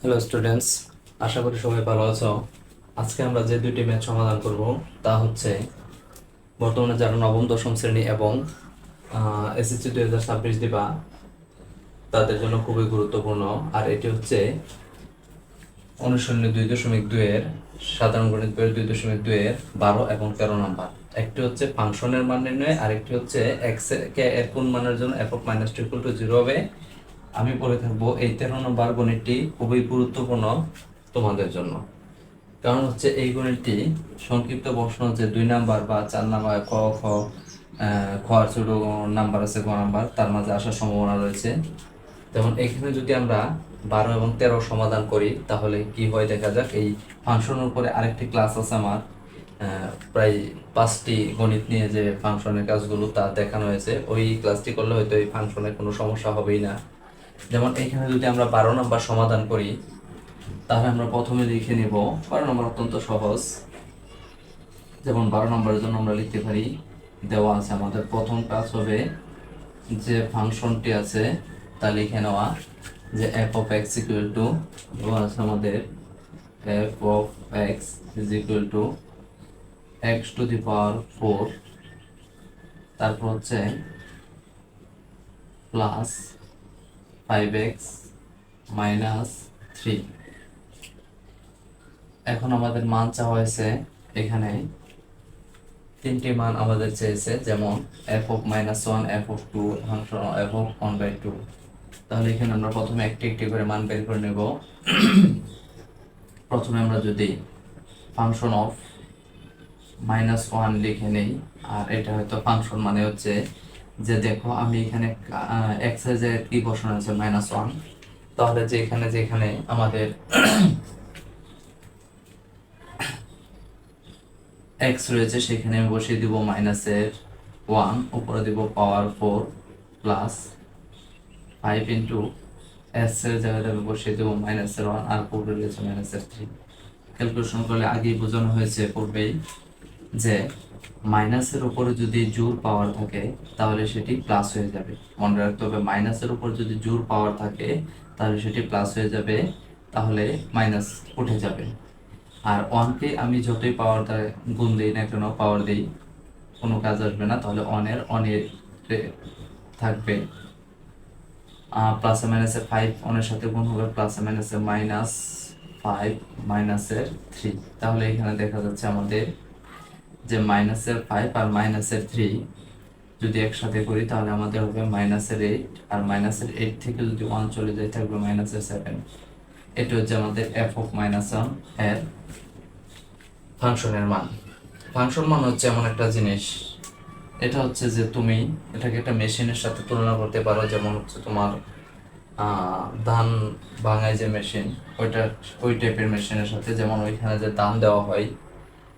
Hello students আশা করি সবাই ভালো আছো। আজকে আমরা যে দুইটি ম্যাথ সমাধান করব, তা হচ্ছে বর্তমানে যারা নবম, দশম শ্রেণি এবং এসএসসি দুই হাজার ছাব্বিশ দিবা, তাদের জন্য খুবই গুরুত্বপূর্ণ। আর এটি হচ্ছে অনুশীলনী দুই দশমিক দুইয়ের, সাধারণ গণিত বইয়ের দুই দশমিক দুইয়ের বারো এবং তেরো নাম্বার। একটি হচ্ছে ফাংশনের মান নির্ণয় আরেকটি হচ্ছে এক্স কে এর কোন মানের জন্য F of minus two equal to zero হবে। আমি পড়ে থাকব এই তেরো নম্বর গণিতটি খুবই গুরুত্বপূর্ণ তোমাদের জন্য। কারণ হচ্ছে এই গণিতটি সংক্ষিপ্ত প্রশ্ন হচ্ছে দুই নাম্বার বা চার নাম্বার ক খ আহ, খ আর ছোট নাম্বার আছে ক নাম্বার তার মাঝে আসার সম্ভাবনা রয়েছে। যেমন এখানে যদি আমরা বারো এবং তেরো সমাধান করি তাহলে কি হয় দেখা যাক এই ফাংশনের উপরে আরেকটি ক্লাস আছে আমার। প্রায় পাঁচটি গণিত নিয়ে যে ফাংশনের কাজগুলো তা দেখানো হয়েছে, ওই ক্লাসটি করলে হয়তো এই ফাংশনের কোনো সমস্যা হবেই না। যেমন এখানে যদি আমরা বারো নম্বর সমাধান করি, তাহলে আমরা প্রথমে লিখে নিব, বারো নম্বর অত্যন্ত সহজ। যেমন বারো নম্বরের জন্য আমরা লিখতে পারি, দেওয়া আছে আমাদের প্রথম কাজ হবে যে ফাংশনটি আছে, তা লিখে নেওয়া, যে f of x equal to দেওয়া আছে আমাদের f of x is equal to x to the power four তারপর হচ্ছে plus five x minus three এখন আমাদের মান চাওয়া হয়েছে এখানে তিনটি মান আমাদের চেয়েছে, যেমন f of minus one f of two f of one by two তাহলে এখানে আমরা প্রথমে একটি একটি করে মান বের করে নেব। প্রথমে আমরা যদি ফাংশন অফ মাইনাস ওয়ান লিখে নেই। আর এটা হয়তো ফাংশন মানে হচ্ছে যে দেখো আমি এখানে এক্সাইজের কি বসানো আছে? মাইনাস ওয়ান তাহলে যে যেখানে আমাদের এক্স রয়েছে, সেখানে আমি বসিয়ে দিব মাইনাসের ওয়ান উপরে দিব power four plus five into s এর জায়গায় আমি বসিয়ে দেবো মাইনাসের ওয়ান আর পূর্বে রয়েছে মাইনাসের থ্রি ক্যালকুলেশন করলে আগেই বোঝানো হয়েছে পূর্বেই যে মাইনাসের উপরে যদি জোর পাওয়ার থাকে, তাহলে সেটি প্লাস হয়ে যাবে। মনে রাখতে হবে, মাইনাসের উপর যদি জোর পাওয়ার থাকে, তাহলে সেটি প্লাস হয়ে যাবে, তাহলে মাইনাস উঠে যাবে। আর ওয়ানকে আমি যতই পাওয়ার গুণ দিই না কেন পাওয়ার দিই, কোনো কাজ আসবে না, তাহলে অনের অনের থাকবে। প্লাসে মাইনাসে ফাইভ অনের সাথে গুণ হবে প্লাসে মাইনাসে মাইনাস ফাইভ মাইনাসের থ্রি তাহলে এখানে দেখা যাচ্ছে আমাদের যে মাইনাসের ফাইভ আর মাইনাসের থ্রি যদি একসাথে করি, তাহলে আমাদের হবে মাইনাসের এইট আর মাইনাসের এইট থেকে যদি ওয়ান চলে যায়, থাকবে মাইনাসের সেভেন এটা হচ্ছে আমাদের এফ অফ মাইনাস ওয়ানের ফাংশনের মান। ফাংশন মান হচ্ছে এমন একটা জিনিস, এটা হচ্ছে যে তুমি এটাকে একটা মেশিনের সাথে তুলনা করতে পারো, যেমন হচ্ছে তোমার ধান ভাঙায় যে মেশিন ওইটা, ওই টাইপের মেশিনের সাথে, যেমন ওইখানে যে দাম দেওয়া হয়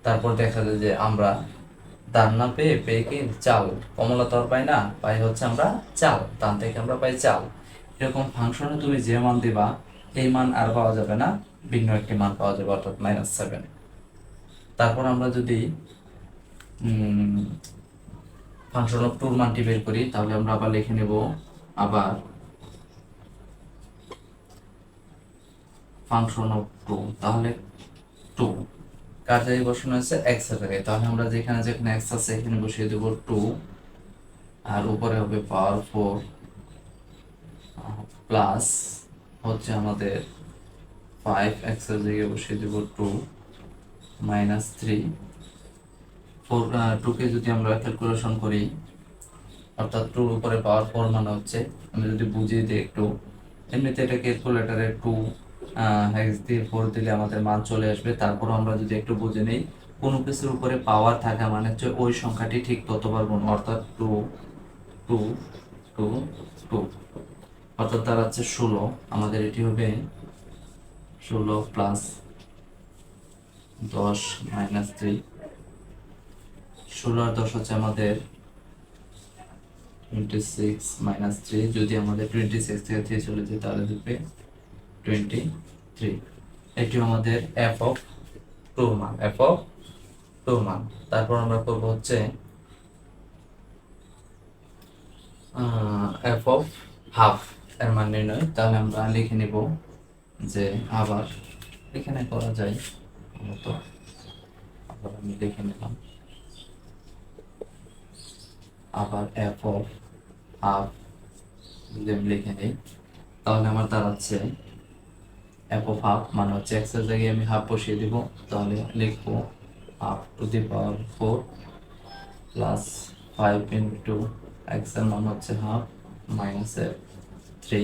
তারপর দেখা যায় যে আমরা দান না পেয়ে পেয়ে কি? চাল। কমলা তো আর পাই না, পাই হচ্ছে আমরা চাল। দান থেকে আমরা পাই চাল। এরকম ফাংশনে তুমি যে মান দিবা, এই মান আর পাওয়া যাবে না, ভিন্ন একটি মান পাওয়া যাবে, অর্থাৎ মাইনাস সেভেন তারপর আমরা যদি ফাংশন অফ টুর মানটি বের করি, তাহলে আমরা আবার লিখে নেব, আবার ফাংশন অফ টু তাহলে টু জায়গায় বসানো হয়েছে এক্সের জায়গায়। তাহলে আমরা যেখানে যেখানে এক্স আছে, এখানে বসিয়ে দেবো টু আর উপরে হবে পাওয়ার ফোর প্লাস হচ্ছে আমাদের ফাইভ এক্সের জায়গায় বসিয়ে দেবো টু মাইনাস থ্রি ফোর টুকে যদি আমরা ক্যালকুলেশন করি, অর্থাৎ টুর উপরে পাওয়ার ফোর মানে হচ্ছে, আমি যদি বুঝিয়ে দিই একটু, এমনিতে এটা ক্যালকুলেটারে টু হেক্স দিয়ে ফোর দিলে আমাদের মান চলে আসবে। তারপর আমরা যদি একটু বুঝে নিই, কোনো কিছুর উপরে পাওয়ার থাকা মানে হচ্ছে ওই সংখ্যাটি ঠিক ততবার গুণ, অর্থাৎ টু টু টু টু অর্থাৎ দাঁড়াচ্ছে ষোলো। আমাদের এটি হবে ষোলো প্লাস দশ মাইনাস থ্রি ষোলো আর দশ হচ্ছে আমাদের টোয়েন্টি সিক্স মাইনাস থ্রি যদি আমাদের টোয়েন্টি সিক্স থেকে থ্রি চলে যায়, তাহলে দেখবে টোয়েন্টি এটি আমাদের এফ অফ টু মান এফ অফ টু মান। তারপর আমরা করব হচ্ছে এফ অফ হাফ এর মান নির্ণয়। তাহলে আমরা লিখে নিব যে আবার এখানে করা যায় মতো আবার আমি লিখে নিলাম। আবার এফ অফ হাফ যদি আমি লিখে নিই, তাহলে আমার দাঁড়াচ্ছে এফ অফ হাফ মানে হচ্ছে এক্সের জায়গায় আমি হাফ বসিয়ে দিব, তাহলে লিখব half to the power four plus five into এক্সের মান হচ্ছে হাফ মাইনাসের থ্রি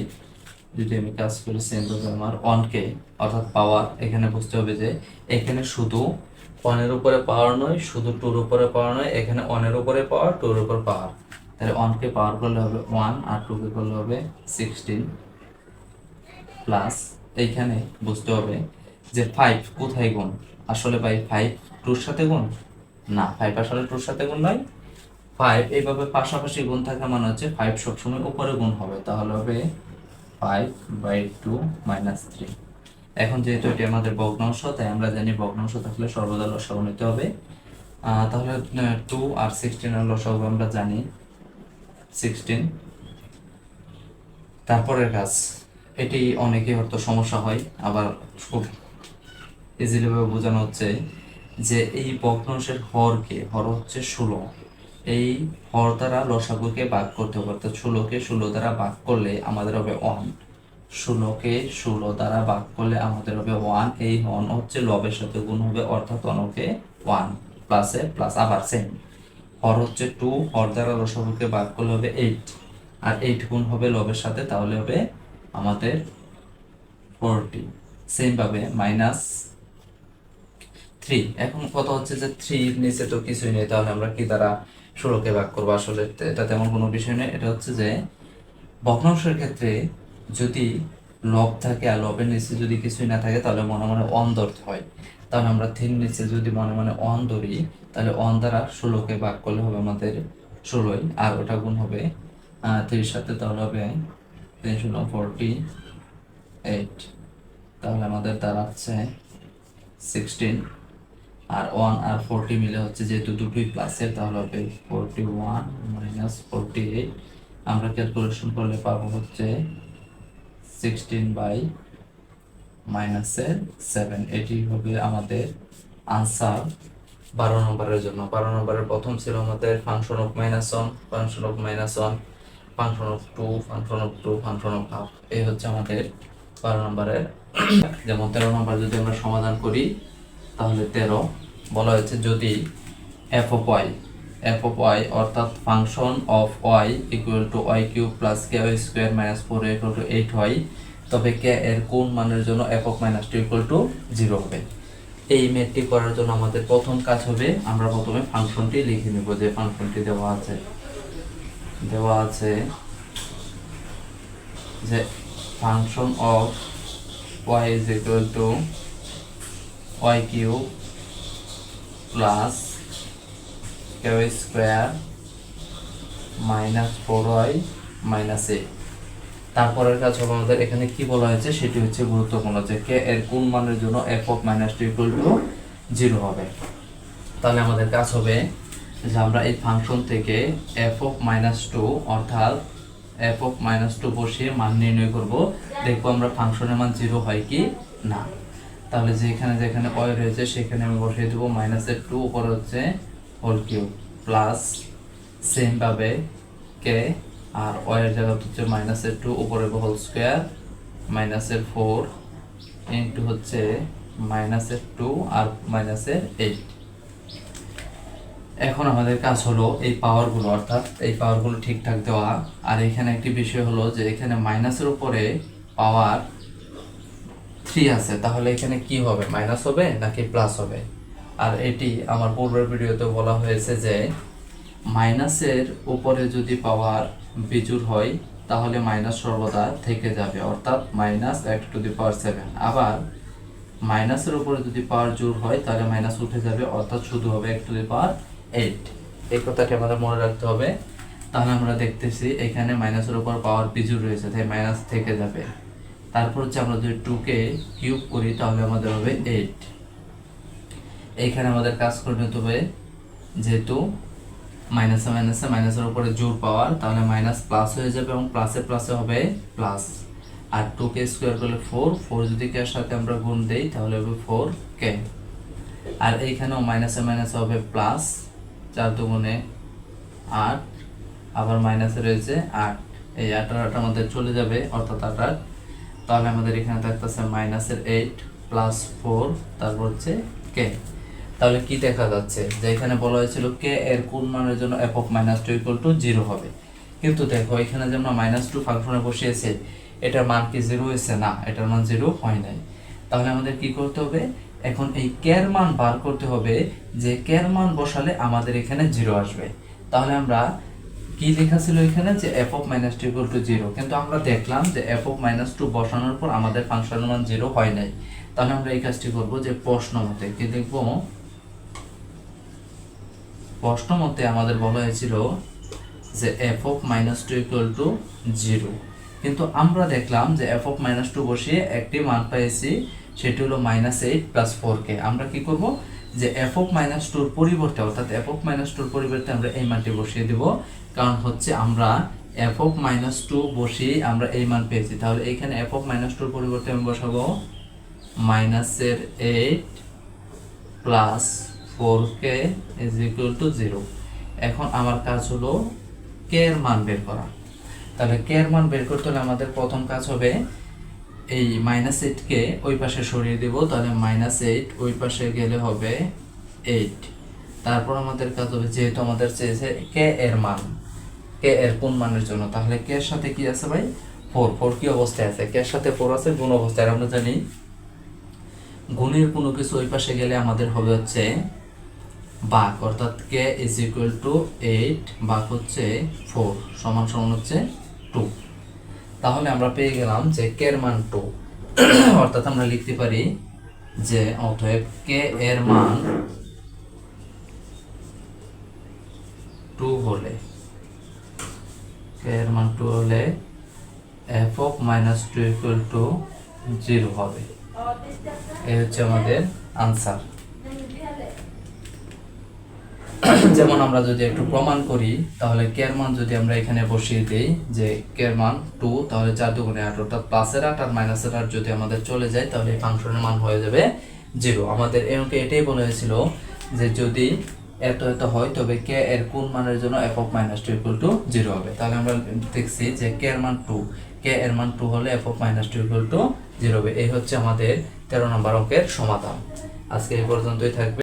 যদি আমি কাজ করি সেম ভাবে আমার অনকে অর্থাৎ পাওয়ার এখানে বুঝতে হবে যে এখানে শুধু ওয়ানের উপরে পাওয়ার নয়, শুধু টুর উপরে পাওয়ার নয়, এখানে ওয়ানের উপরে পাওয়ার টুর উপর পাওয়ার তাহলে অনকে পাওয়ার করলে হবে ওয়ান আর টুকে করলে হবে সিক্সটিন প্লাস এইখানে বুঝতে হবে যে ফাইভ কোথায় গুণ? আসলে ভাই ফাইভ টুর সাথে গুণ? না ফাইভ আসলে টুর সাথে গুণ নয়। ফাইভ এইভাবে পাশাপাশি গুণ থাকা মানে হচ্ছে ফাইভ সবসময় উপরে গুণ হবে। তাহলে হবে five by two minus three এখন যেহেতু এটি আমাদের ভগ্নাংশ, তাই আমরা জানি ভগ্নাংশ থাকলে সর্বদা লসাগু নিতে হবে। তাহলে টু আর সিক্সটিনের লসাগু আমরা জানি। সিক্সটিন তারপরের কাজ। এটি অনেকেই হয়তো সমস্যা হয়, আবার খুব ইজিলি ভাবে বোঝানো হচ্ছে যে এই ভগ্নাংশের হরকে, হর হচ্ছে ষোলো। এই হর দ্বারা লসাগুকে ভাগ করতে হবে, অর্থাৎ ষোলোকে ষোলো দ্বারা ভাগ করলে আমাদের হবে ওয়ান ষোলোকে ষোলো দ্বারা ভাগ করলে আমাদের হবে ওয়ান এই হন হচ্ছে লবের সাথে গুণ হবে, অর্থাৎ অনকে ওয়ান প্লাসে প্লাস আবার সেম হর হচ্ছে টু হর দ্বারা লসাগুকে ভাগ করলে হবে এইট আর এইট গুণ হবে লবের সাথে, তাহলে হবে আমাদের ফোরটি সেম ভাবে মাইনাস থ্রি এখন কথা হচ্ছে যে থ্রির নিচে তো কিছুই নেই, তাহলে আমরা কি দ্বারা ষোলোকে ভাগ করব আসলে? এটা তেমন কোনো বিষয় নেই এটা হচ্ছে যে ভগ্নাংশের ক্ষেত্রে যদি লব থাকে আর লবের নিচে যদি কিছুই না থাকে, তাহলে মনে মনে অন হয়। তাহলে আমরা থ্রির নিচে যদি মনে মনে অন ধরি, তাহলে অন দ্বারা ষোলোকে ভাগ করলে হবে আমাদের ষোলোই, আর ওটা গুণ হবে থ্রির সাথে তাহলে হবে তিন ষোলো ফোরটি এইট তাহলে আমাদের সিক্সটিন আর ওয়ান আর ফোরটি মিলে হচ্ছে যেহেতু দুটোই প্লাসের তাহলে হবে forty one minus forty eight আমরা ক্যালকুলেশন করলে পাবো হচ্ছে সিক্সটিন বাই মাইনাসের সেভেন এটি হবে আমাদের আনসার বারো নম্বরের জন্য। বারো নম্বরের প্রথম ছিল আমাদের function of minus one function of minus one function of two function of two function of half এই হচ্ছে আমাদের বারো নম্বরের। যেমন তেরো নম্বর যদি আমরা সমাধান করি, তাহলে তেরো। বলা হয়েছে যদি f of y f of y অর্থাৎ function of y equal to y cube plus k y square minus four equal to eight হয়, তবে কে এর কোন মানের জন্য f of minus two equal to zero হবে? এই ম্যাথটি করার জন্য আমাদের প্রথম কাজ হবে, আমরা প্রথমে ফাংশনটি লিখে নেব, যে ফাংশনটি দেওয়া আছে। দেওয়া আছে যে function of y is equal to y cube plus k square minus minus 4y minus a. তারপরের কাজ হবে আমাদের এখানে কি বলা হয়েছে? সেটি হচ্ছে গুরুত্বপূর্ণ যে কে এর কোন মানের জন্য f of minus 2 equal to 0 হবে। তাহলে আমাদের কাজ হবে যে আমরা এই ফাংশন থেকে f of minus 2 অর্থাৎ f of minus 2 বসিয়ে মান নির্ণয় করব। দেখব আমরা ফাংশনের মান জিরো হয় কি না। তাহলে যেখানে যেখানে ওয়াই রয়েছে, সেখানে আমি বসিয়ে দেবো মাইনাসের টু উপরে হচ্ছে হোল কিউব প্লাস সেম ভাবে কে আর ওয়াইয়ের জায়গা হচ্ছে মাইনাসের টু উপরে হোল স্কোয়ার মাইনাসের ফোর ইন্টু হচ্ছে মাইনাসের টু আর মাইনাসের এইট এখন আমাদের কাজ হলো এই পাওয়ারগুলো অর্থাৎ এই পাওয়ারগুলো ঠিকঠাক দেওয়া। আর এখানে একটি বিষয় হলো যে এখানে মাইনাসের উপরে পাওয়ার থ্রি আছে। তাহলে এখানে কি হবে? মাইনাস হবে নাকি প্লাস হবে? আর এটি আমার পূর্বের ভিডিওতে বলা হয়েছে যে মাইনাসের উপরে যদি পাওয়ার বিজুর হয়, তাহলে মাইনাস সর্বদা থেকে যাবে। অর্থাৎ মাইনাস এক টু দি পাওয়ার সেভেন আবার মাইনাসের উপরে যদি পাওয়ার জোর হয়, তাহলে মাইনাস উঠে যাবে। অর্থাৎ শুধু হবে এক টু দি পাওয়ার এইট এই কথাটি আমাদের মনে রাখতে হবে। তাহলে আমরা দেখতেছি এখানে মাইনাসের উপর পাওয়ার বিজুর রয়েছে, তাই মাইনাস থেকে যাবে। তারপর হচ্ছে আমরা যদি টুকে কিউব করি, তাহলে আমাদের হবে এইট এইখানে আমাদের কাজ করে নিতে হবে, যেহেতু মাইনাসে মাইনাসে মাইনাসের উপরে জোর পাওয়ার তাহলে মাইনাস প্লাস হয়ে যাবে এবং প্লাসে প্লাসে হবে প্লাস আর টু কে স্কোয়ার করলে ফোর ফোর যদি কে সাথে আমরা গুণ দেই, তাহলে হবে ফোর কে। আর এইখানেও মাইনাসে মাইনাসে হবে প্লাস চার দুগুণে আট, আবার মাইনাসে রয়েছে আট। এই আট আর আট আমাদের চলে যাবে, অর্থাৎ আট আট। তাহলে আমাদের এখানে থাকতেছে মাইনাসের এইট প্লাস ফোর তারপর হচ্ছে কে তাহলে কি দেখা যাচ্ছে? যে এখানে বলা হয়েছিল কে এর কোন মানের জন্য of minus two equal to zero হবে। কিন্তু দেখো, এখানে যে আমরা মাইনাস টু ফাংশনে বসিয়েছি, এটার মান কি জিরো হয়েছে না, এটার মান জিরো হয় নাই। তাহলে আমাদের কি করতে হবে? এখন এই কের মান বার করতে হবে যে কের মান বসালে আমাদের এখানে জিরো আসবে। তাহলে আমরা কি লেখা ছিল এখানে? যে f of minus two equal to zero কিন্তু আমরা দেখলাম যে এফ অফ মাইনাস টু বসানোর পর আমাদের ফাংশনের মান জিরো হয় নাই। তাহলে আমরা এই কাজটি করব যে প্রশ্ন মতে। কি দেখব? প্রশ্ন মতে আমাদের বলা হয়েছিল যে f of minus two equal to zero কিন্তু আমরা দেখলাম যে এফ অফ মাইনাস টু বসিয়ে একটি মান পেয়েছি সেটি হলো minus eight plus four k আমরা কি করব? যে এফ অফ মাইনাস টুর পরিবর্তে, অর্থাৎ এফ অফ মাইনাস টুর পরিবর্তে আমরা এই মানটি বসিয়ে দিব। কারণ হচ্ছে আমরা এফ অফ মাইনাস টু বসিয়ে আমরা এই মান পেয়েছি। তাহলে এইখানে এফ অফ মাইনাস টুর পরিবর্তে আমি বসাবো মাইনাসের eight plus four k is equal to zero এখন আমার কাজ হলো কে এর মান বের করা। তাহলে কে এর মান বের করতে হলে আমাদের প্রথম কাজ হবে এই মাইনাস এইটকে ওই পাশে সরিয়ে দেব, তাহলে মাইনাস এইট ওই পাশে গেলে হবে এইট তারপর আমাদের কাজ হবে, যেহেতু আমাদের চেয়েছে কে এর মান কে এর কোন মানের জন্য? তাহলে কে এর সাথে কি আছে ভাই? ফোর ফোর কি অবস্থায় আছে? কে এর সাথে ফোর আছে, গুণ অবস্থায়। আর আমরা জানি গুণের কোনো কিছু ওই পাশে গেলে আমাদের হবে হচ্ছে বাক, অর্থাৎ k is equal to eight বাক হচ্ছে ফোর সমান সমান হচ্ছে টু তাহলে আমরা পেয়ে গেলাম যে কে এর মান টু অর্থাৎ আমরা লিখতে পারি যে অতএব কে এর মান টু হলে কে এর মান টু হলে f of minus two equal to zero হবে। এই হচ্ছে আমাদের আনসার যেমন আমরা যদি একটু প্রমাণ করি, তাহলে কেয়ার মান যদি আমরা এখানে বসিয়ে দিই, যে কেয়ার মান টু, তাহলে চার দুগুণে আট, অর্থাৎ প্লাসের আট আর মাইনাসের আট যদি আমাদের চলে যায়, তাহলে এই ফাংশনের মান হয়ে যাবে জিরো আমাদের এমকে এটাই বলা হয়েছিল যে যদি এত এত হয়, তবে কে এর কোন মানের জন্য f of minus two equal to zero হবে? তাহলে আমরা দেখছি যে কে এর মান টু কে এর মান টু হলে f of minus two equal to zero হবে। এই হচ্ছে আমাদের তেরো নম্বর অঙ্কের সমাধান। আজকে এই পর্যন্তই থাকবে।